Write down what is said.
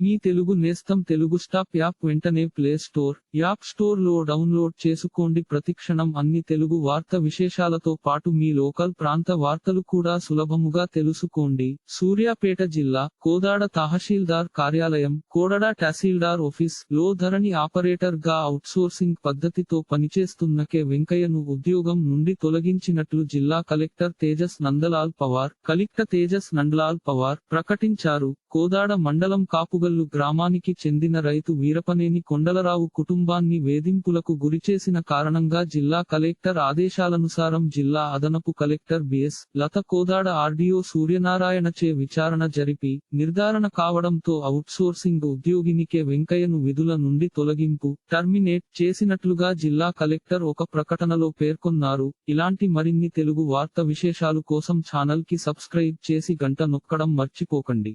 మీ తెలుగు నేస్తం Telugu stop app వెంటనే play store app స్టోర్లో డౌన్లోడ్ చేసుకోండి. ప్రతిక్షణం అన్ని తెలుగు వార్త విశేషాలతో పాటు మీ లోకల్ ప్రాంత వార్తలు కూడా సులభముగా తెలుసుకోండి. సూర్యాపేట జిల్లా కోదాడ తహసీల్దార్ కార్యాలయం కోడడ తహసీల్దార్ ఆఫీస్లో ధరణి ఆపరేటర్గా అవుట్సోర్సింగ్ పద్ధతితో పనిచేస్తున్న కె. వెంకయ్యను ఉద్యోగం నుండి తొలగించినట్లు జిల్లా కలెక్టర్ తేజస్ నందలాల్ పవార్ కలెక్టర్ తేజస్ నందలాల్ పవార్ ప్రకటించారు. కోదాడ మండలం కాపుగల్లు గ్రామానికి చెందిన రైతు వీరపనేని కొండలరావు కుటుంబాన్ని వేధింపులకు గురిచేసిన కారణంగా జిల్లా కలెక్టర్ ఆదేశాలనుసారం జిల్లా అదనపు collector BS Latha Kodad RDO సూర్యనారాయణచే విచారణ జరిపి నిర్ధారణ కావడంతో అవుట్సోర్సింగ్ ఉద్యోగినికే వెంకయ్యను విధుల నుండి తొలగింపు టర్మినేట్ చేసినట్లుగా జిల్లా కలెక్టర్ ఒక ప్రకటనలో పేర్కొన్నారు. ఇలాంటి మరిన్ని తెలుగు వార్త విశేషాలు కోసం ఛానల్కి సబ్స్క్రైబ్ చేసి గంట నొక్కడం మర్చిపోకండి.